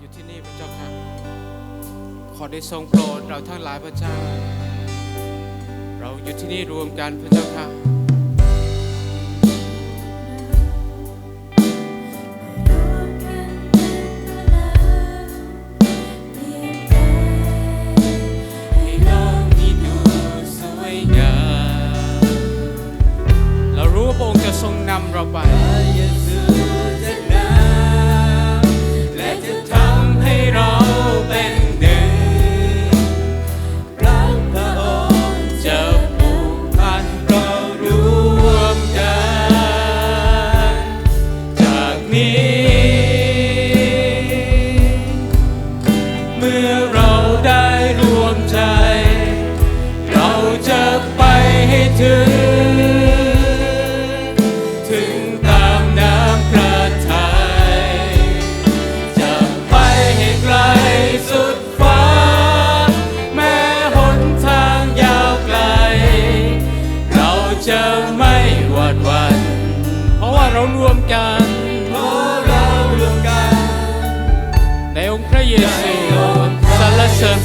อยู่ที่นี่พระเจ้าค่ะ ขอได้ทรงโปรดเราทั้งหลายพระเจ้า เราอยู่ที่นี่รวมกันพระเจ้าค่ะเรารู้ว่าพระองค์จะทรงนำเราไป มื่อเราได้รวมใจ เราจะไปให้ถึง ถึงตามน้ำพระทัยจะไปให้ไกลสุดฟ้า แม้หนทางยาวไกล เราจะไม่หวาดหวั่นเพราะว่าเรารวมกัน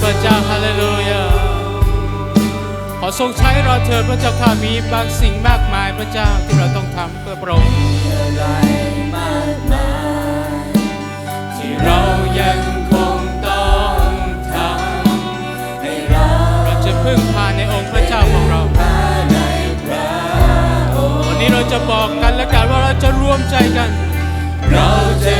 พระเจ้าฮาเลลูยา ขอทรงใช้เราเถิดพระเจ้าข้ามีบางสิ่งมากมายพระเจ้าที่เราต้องทำเพื่อพระองค์อะไรมากมายที่เรายังคงต้องทำให้เราเราจะพึ่งพาในองค์พระเจ้าของเราภายในพระองค์วันนี้เราจะบอกกันและกันว่าเราจะรวมใจกัน เราจะ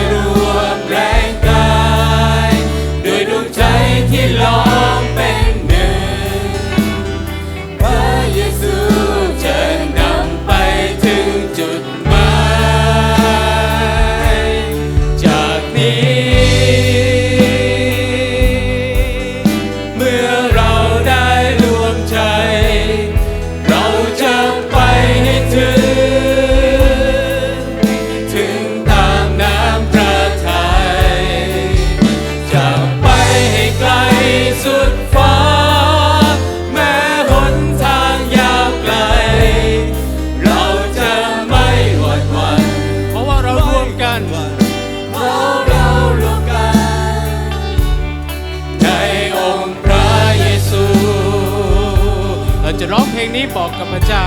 จะร้องเพลงนี้บอกกับพระเจ้า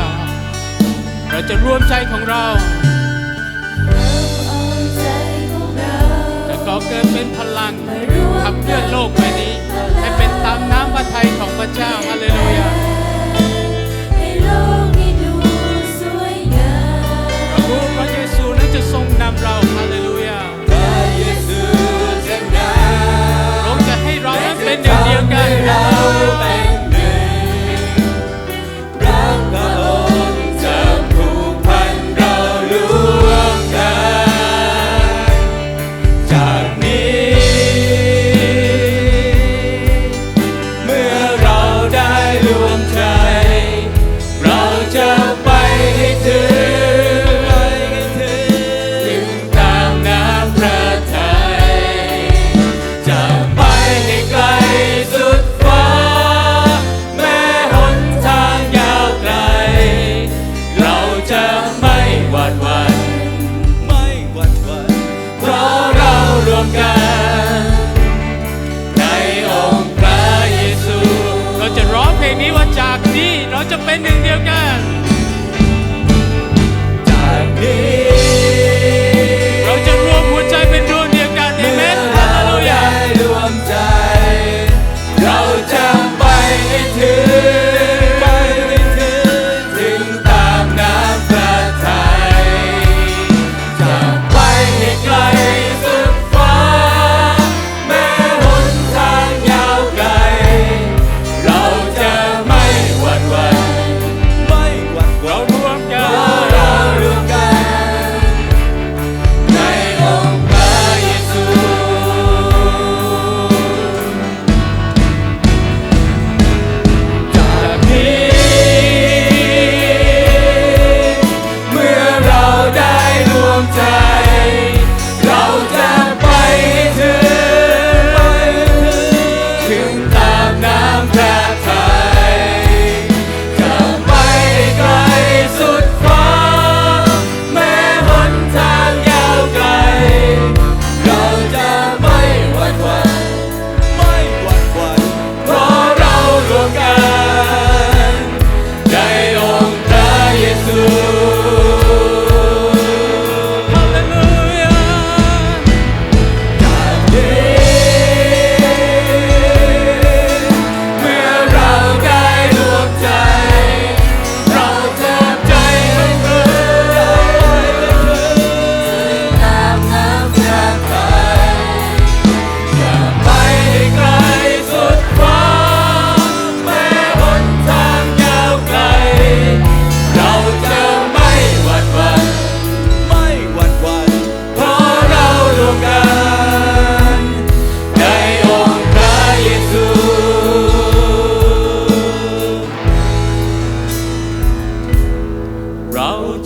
เราจะรวมใจของเราจะก่อเกิดเป็นพลังขับเคลื่อนโลกใบนี้ ให้เป็นตามน้ำพระทัย นี้ว่าจากนี้เราจะเป็นหนึ่งเดียวกัน down.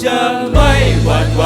จะไม่หวั่นไหว